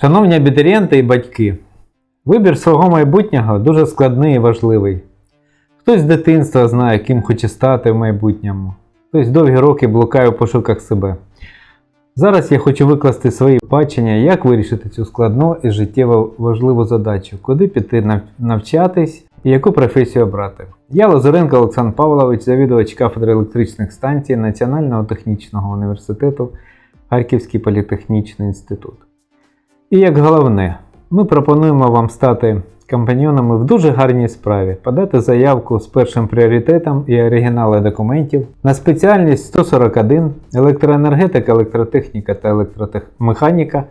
Шановні абітурієнти і батьки, вибір свого майбутнього дуже складний і важливий. Хтось з дитинства знає, ким хоче стати в майбутньому, хтось довгі роки блукає у пошуках себе. Зараз я хочу викласти свої бачення, як вирішити цю складну і життєво важливу задачу, куди піти навчатись і яку професію обрати. Я Лазаренко Олександр Павлович, завідувач кафедри електричних станцій Національного технічного університету Харківський політехнічний інститут. І як головне, ми пропонуємо вам стати компаньйонами в дуже гарній справі, подати заявку з першим пріоритетом і оригінали документів на спеціальність 141 електроенергетика, електротехніка та електромеханіка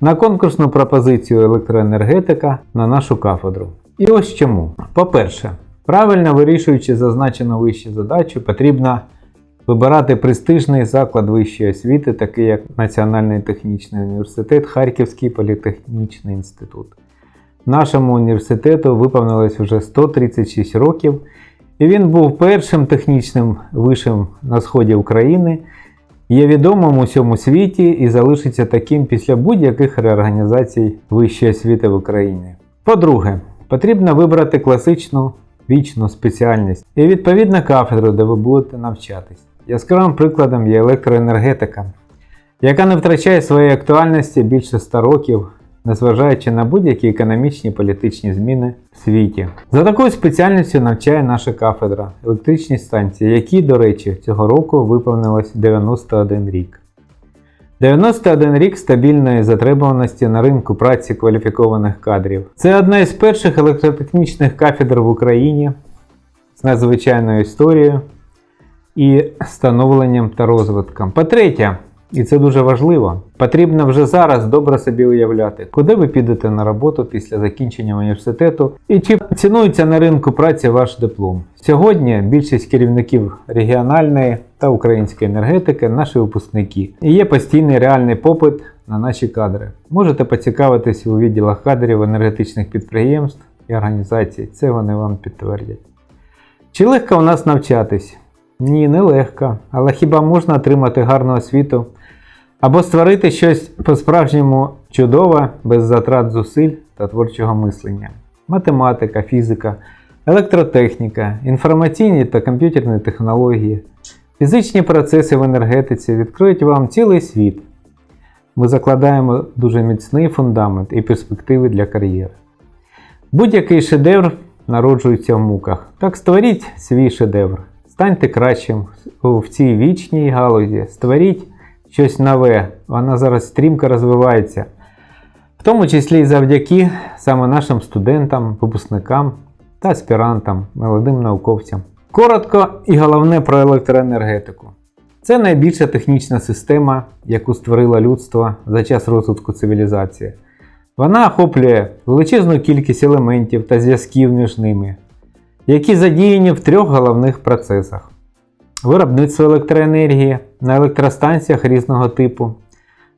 на конкурсну пропозицію електроенергетика на нашу кафедру. І ось чому. По-перше, правильно вирішуючи зазначену вище задачу, потрібно вибирати престижний заклад вищої освіти, такий як Національний технічний університет, Харківський політехнічний інститут. Нашому університету виповнилось вже 136 років, і він був першим технічним вишем на сході України, є відомим у всьому світі і залишиться таким після будь-яких реорганізацій вищої освіти в Україні. По-друге, потрібно вибрати класичну вічну спеціальність і відповідно кафедру, де ви будете навчатись. Яскравим прикладом є електроенергетика, яка не втрачає своєї актуальності більше 100 років, незважаючи на будь-які економічні політичні зміни в світі. За такою спеціальністю навчає наша кафедра електричні станції, які, до речі, цього року виповнилось 91 рік. 91 рік стабільної затребуваності на ринку праці кваліфікованих кадрів. Це одна із перших електротехнічних кафедр в Україні з надзвичайною історією і становленням та розвитком. По-третє, і це дуже важливо, потрібно вже зараз добре собі уявляти, куди ви підете на роботу після закінчення університету і чи цінується на ринку праці ваш диплом. Сьогодні більшість керівників регіональної та української енергетики наші випускники. І є постійний реальний попит на наші кадри. Можете поцікавитись у відділах кадрів енергетичних підприємств і організацій. Це вони вам підтвердять. Чи легко у нас навчатись? Ні, не легко. Але хіба можна отримати гарну освіту або створити щось по-справжньому чудове без затрат зусиль та творчого мислення? Математика, фізика, електротехніка, інформаційні та комп'ютерні технології, фізичні процеси в енергетиці відкриють вам цілий світ. Ми закладаємо дуже міцний фундамент і перспективи для кар'єри. Будь-який шедевр народжується в муках. Так створіть свій шедевр. Станьте кращим в цій вічній галузі, створіть щось нове. Вона зараз стрімко розвивається, в тому числі і завдяки саме нашим студентам, випускникам та аспірантам, молодим науковцям. Коротко і головне про електроенергетику. Це найбільша технічна система, яку створило людство за час розвитку цивілізації. Вона охоплює величезну кількість елементів та зв'язків між ними, які задіяні в трьох головних процесах: виробництво електроенергії на електростанціях різного типу,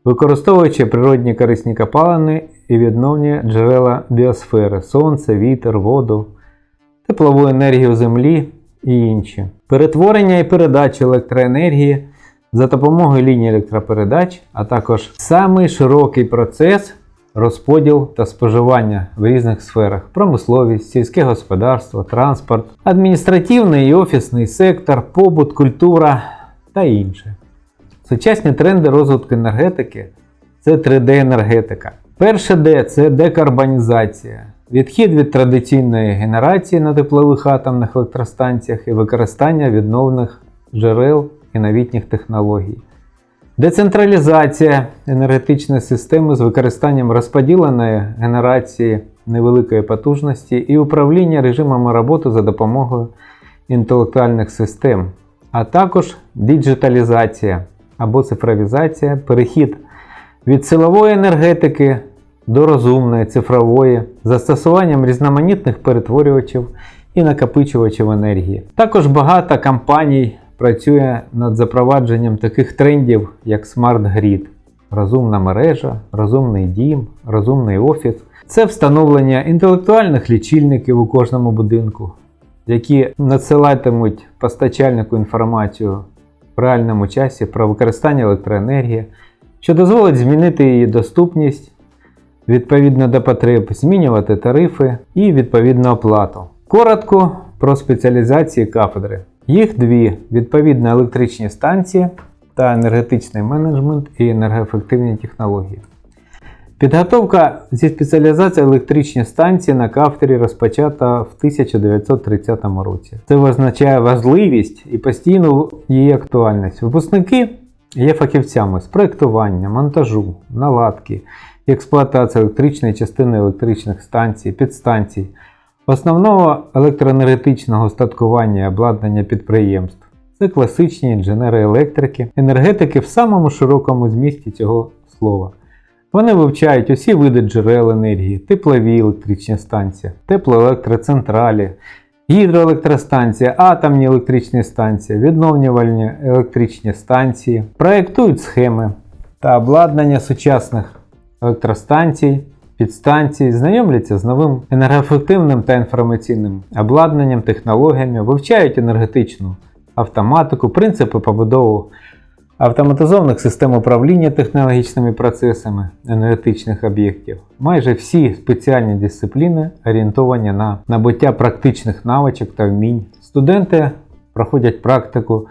використовуючи природні корисні копалини і відновні джерела біосфери сонце, вітер, воду, теплову енергію землі і інші. Перетворення і передача електроенергії за допомогою ліній електропередач, а також самий широкий процес розподіл та споживання в різних сферах: промисловість, сільське господарство, транспорт, адміністративний і офісний сектор, побут, культура та інше. Сучасні тренди розвитку енергетики це 3D-енергетика. Перше D це декарбонізація. Відхід від традиційної генерації на теплових атомних електростанціях і використання відновлених джерел і новітніх технологій. Децентралізація енергетичної системи з використанням розподіленої генерації невеликої потужності і управління режимами роботи за допомогою інтелектуальних систем, а також діджиталізація або цифровізація, перехід від силової енергетики до розумної цифрової застосуванням різноманітних перетворювачів і накопичувачів енергії. Також багато компаній працює над запровадженням таких трендів, як Grid, розумна мережа, розумний дім, розумний офіс. Це встановлення інтелектуальних лічильників у кожному будинку, які надсилатимуть постачальнику інформацію в реальному часі про використання електроенергії, що дозволить змінити її доступність відповідно до потреб, змінювати тарифи і відповідну оплату. Коротко про спеціалізації кафедри. Їх дві: відповідно електричні станції та енергетичний менеджмент і енергоефективні технології. Підготовка зі спеціалізації електричні станції на кафедрі розпочата в 1930 році. Це означає важливість і постійну її актуальність. Випускники є фахівцями з проєктування, монтажу, наладки, експлуатації електричної частини електричних станцій, підстанцій, основного електроенергетичного устаткування обладнання підприємств. Це класичні інженери електрики, енергетики в самому широкому змісті цього слова. Вони вивчають усі види джерел енергії, теплові електричні станції, теплоелектроцентралі, гідроелектростанції, атомні електричні станції, відновлювальні електричні станції, проєктують схеми та обладнання сучасних електростанцій, підстанцій, знайомляться з новим енергоефективним та інформаційним обладнанням, технологіями, вивчають енергетичну автоматику, принципи побудови автоматизованих систем управління технологічними процесами енергетичних об'єктів. Майже всі спеціальні дисципліни орієнтовані на набуття практичних навичок та вмінь. Студенти проходять практику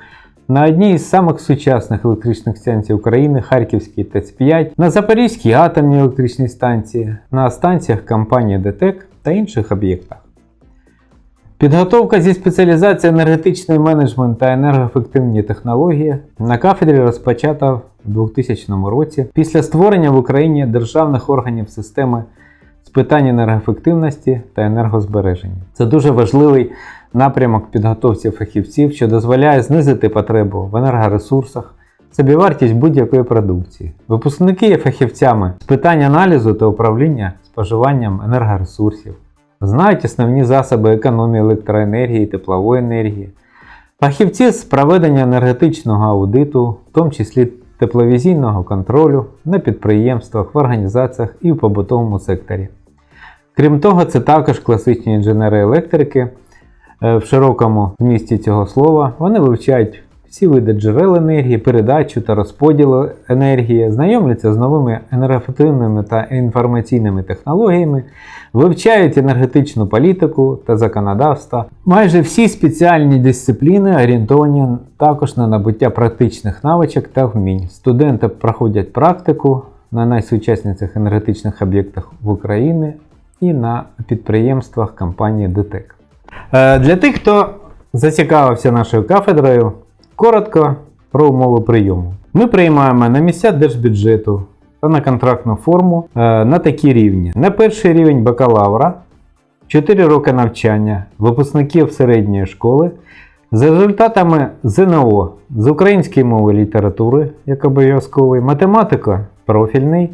на одній із самих сучасних електричних станцій України Харківській ТЕЦ-5, на Запорізькій атомній електричній станції, на станціях компанії ДТЕК та інших об'єктах. Підготовка зі спеціалізації енергетичний менеджмент та енергоефективні технології на кафедрі розпочата в 2000 році після створення в Україні державних органів системи з питань енергоефективності та енергозбереження. Це дуже важливий напрямок підготовці фахівців, що дозволяє знизити потребу в енергоресурсах, собівартість будь-якої продукції. Випускники є фахівцями з питань аналізу та управління споживанням енергоресурсів знають основні засоби економії електроенергії теплової енергії, фахівці з проведення енергетичного аудиту, в тому числі тепловізійного контролю на підприємствах, в організаціях і в побутовому секторі. Крім того, це також класичні інженери-електрики е, в широкому змісті цього слова. Вони вивчають всі види джерел енергії, передачу та розподілу енергії, знайомляться з новими енергоефективними та інформаційними технологіями, вивчають енергетичну політику та законодавство. Майже всі спеціальні дисципліни орієнтовані також на набуття практичних навичок та вмінь. Студенти проходять практику на найсучасніших енергетичних об'єктах в Україні і на підприємствах компанії ДТЕК. Е, Для тих, хто зацікавився нашою кафедрою, коротко про умови прийому. Ми приймаємо на місця держбюджету та на контрактну форму е, на такі рівні. На перший рівень бакалавра 4 роки навчання випускників середньої школи з результатами ЗНО з української мови літератури, як обов'язковий, математика профільний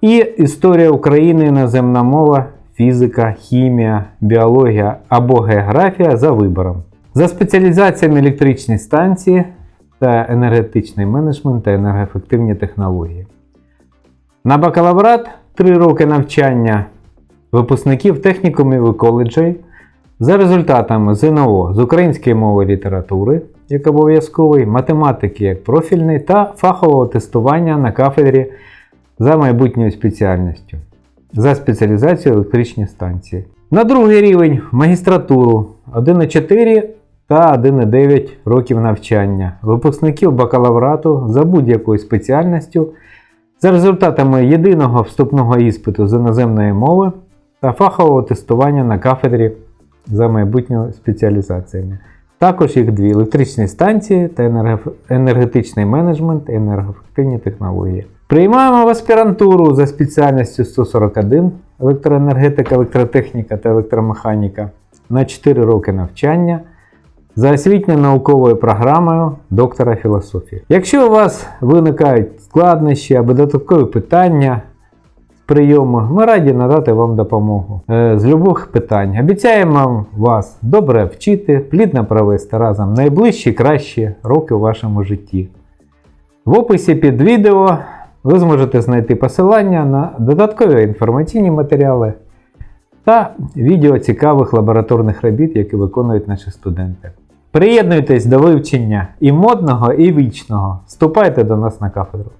і історія України, іноземна мова, фізика, хімія, біологія або географія за вибором. За спеціалізаціями електричні станції та енергетичний менеджмент та енергоефективні технології. На бакалаврат 3 роки навчання випускників технікумів і коледжей за результатами ЗНО з української мови літератури, як обов'язковий, математики як профільний та фахового тестування на кафедрі за майбутньою спеціальністю за спеціалізацією електричні станції. На другий рівень магістратуру 1,4 та 1,9 років навчання випускників бакалаврату за будь-якою спеціальністю за результатами єдиного вступного іспиту з іноземної мови та фахового тестування на кафедрі за майбутньою спеціалізаціями. Також їх дві електричні станції та енергетичний менеджмент і енергоефективні технології. Приймаємо в аспірантуру за спеціальністю 141 електроенергетика, електротехніка та електромеханіка на 4 роки навчання за освітньо-науковою програмою доктора філософії. Якщо у вас виникають складнощі або додаткові питання прийому, ми раді надати вам допомогу е, з любих питань. Обіцяємо вас добре вчити, плідно провести разом найближчі кращі роки у вашому житті. В описі під відео ви зможете знайти посилання на додаткові інформаційні матеріали та відео цікавих лабораторних робіт, які виконують наші студенти. Приєднуйтесь до вивчення і модного, і вічного. Вступайте до нас на кафедру.